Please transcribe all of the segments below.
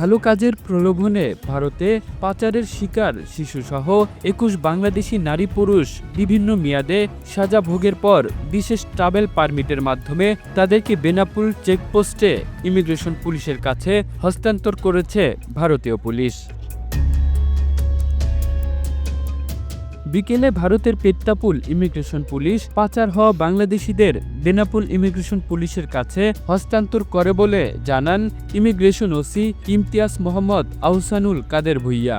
ভালো কাজের প্রলোভনে ভারতে পাচারের শিকার শিশুসহ একুশ বাংলাদেশি নারী পুরুষ বিভিন্ন মেয়াদে সাজা ভোগের পর বিশেষ ট্রাভেল পারমিটের মাধ্যমে তাদেরকে বেনাপুল চেকপোস্টে ইমিগ্রেশন পুলিশের কাছে হস্তান্তর করেছে ভারতীয় পুলিশ। বিকেলে ভারতের পেত্তাপুল ইমিগ্রেশন পুলিশ পাচার হওয়া বাংলাদেশিদের বেনাপুল ইমিগ্রেশন পুলিশের কাছে হস্তান্তর করে বলে জানান ইমিগ্রেশন ওসি ইমতিয়াজ মোহাম্মদ আহসানুল কাদের ভুইয়া।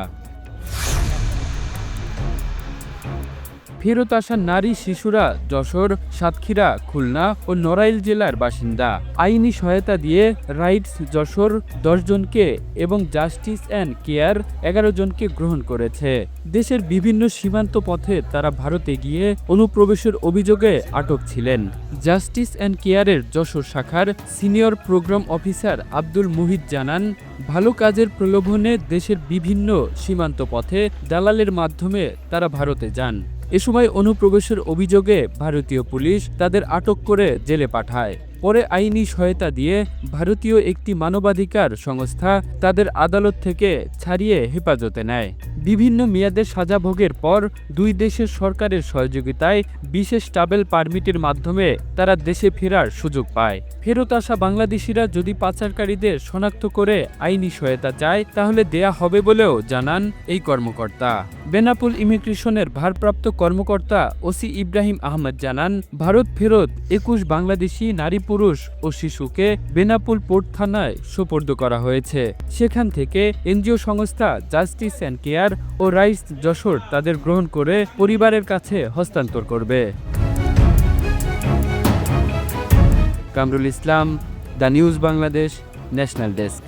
ফেরত আসা নারী শিশুরা যশোর, সাতক্ষীরা, খুলনা ও নড়াইল জেলার বাসিন্দা। আইনি সহায়তা দিয়ে রাইটস যশোর জনকে এবং জাস্টিস অ্যান্ড কেয়ার এগারো জনকে গ্রহণ করেছে। দেশের বিভিন্ন সীমান্ত পথে তারা ভারতে গিয়ে অনুপ্রবেশের অভিযোগে আটক ছিলেন। জাস্টিস অ্যান্ড কেয়ারের যশোর শাখার senior programme officer Abdul Muhit জানান, ভালো কাজের প্রলোভনে দেশের বিভিন্ন সীমান্ত পথে দালালের মাধ্যমে তারা ভারতে যান। এ সময় অনুপ্রবেশের অভিযোগে ভারতীয় পুলিশ তাদের আটক করে জেলে পাঠায়। পরে আইনি সহায়তা দিয়ে ভারতীয় একটি মানবাধিকার সংস্থা তাদের আদালত থেকে ছাড়িয়ে হেফাজতে নেয়। বিভিন্ন মেয়াদের সাজা ভোগের পর দুই দেশের সরকারের সহযোগিতায় বিশেষ ট্রাভেল পারমিটের মাধ্যমে তারা দেশে ফেরার সুযোগ পায়। ফেরত আসা বাংলাদেশিরা যদি পাচারকারীদের শনাক্ত করে আইনি সহায়তা চায়, তাহলে দেয়া হবে বলেও জানান এই কর্মকর্তা। বেনাপুল ইমিগ্রেশনের ভারপ্রাপ্ত কর্মকর্তা ওসি ইব্রাহিম আহমদ জানান, ভারত ফেরত একুশ বাংলাদেশি নারী পুরুষ ও শিশুকে বেনাপুল পোর্ট থানায় সোপর্দ করা হয়েছে। সেখান থেকে এনজিও সংস্থা জাস্টিস অ্যান্ড কেয়ার ও রাইস যশোর তাদের গ্রহণ করে পরিবারের কাছে হস্তান্তর করবে। Kamrul Islam, the news Bangladesh, national desk.